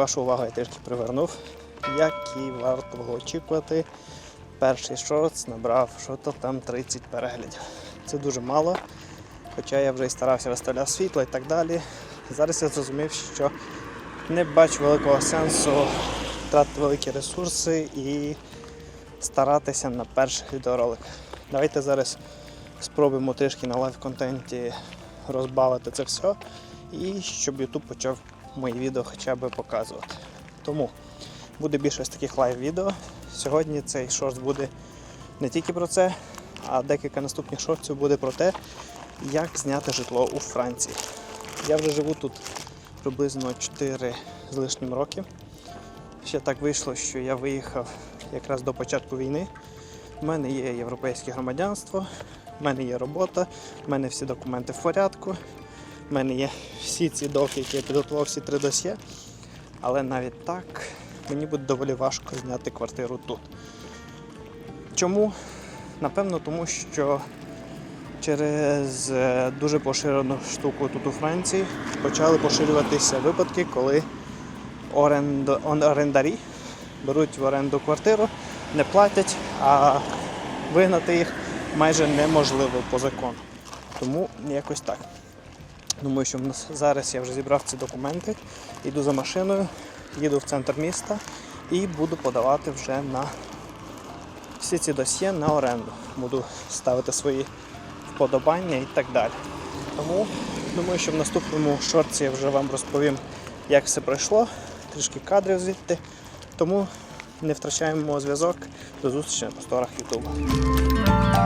вашу увагу я трішки привернув, як і варто було очікувати. Перший шортс набрав що то там 30 переглядів. Це дуже мало, хоча я вже і старався виставляти світло і так далі. Зараз я зрозумів, що не бачу великого сенсу тратити великі ресурси і старатися на перших відеороликах. Давайте зараз спробуємо трішки на лайв-контенті розбавити це все і щоб YouTube почав мої відео хоча б показувати. Тому буде більше ось таких лайв-відео. Сьогодні цей шорт буде не тільки про це, а декілька наступних шортів буде про те, як зняти житло у Франції. Я вже живу тут приблизно 4 з лишнім роки. Ще так вийшло, що я виїхав якраз до початку війни. У мене є європейське громадянство, в мене є робота, в мене всі документи в порядку, в мене є всі ці доки, які я підготував, всі три досьє. Але навіть так мені буде доволі важко зняти квартиру тут. Чому? Напевно, тому що через е, дуже поширену штуку тут у Франції почали поширюватися випадки, коли орендо- орендарі беруть в оренду квартиру, не платять, а вигнати їх майже неможливо по закону. Тому якось так. Думаю, що в нас зараз я вже зібрав ці документи, йду за машиною, їду в центр міста і буду подавати вже на всі ці досьє на оренду. Буду ставити свої вподобання і так далі. Тому думаю, що в наступному шорті я вже вам розповім, як все пройшло, трішки кадрів звідти. Тому не втрачаємо зв'язок. До зустрічі на просторах YouTube.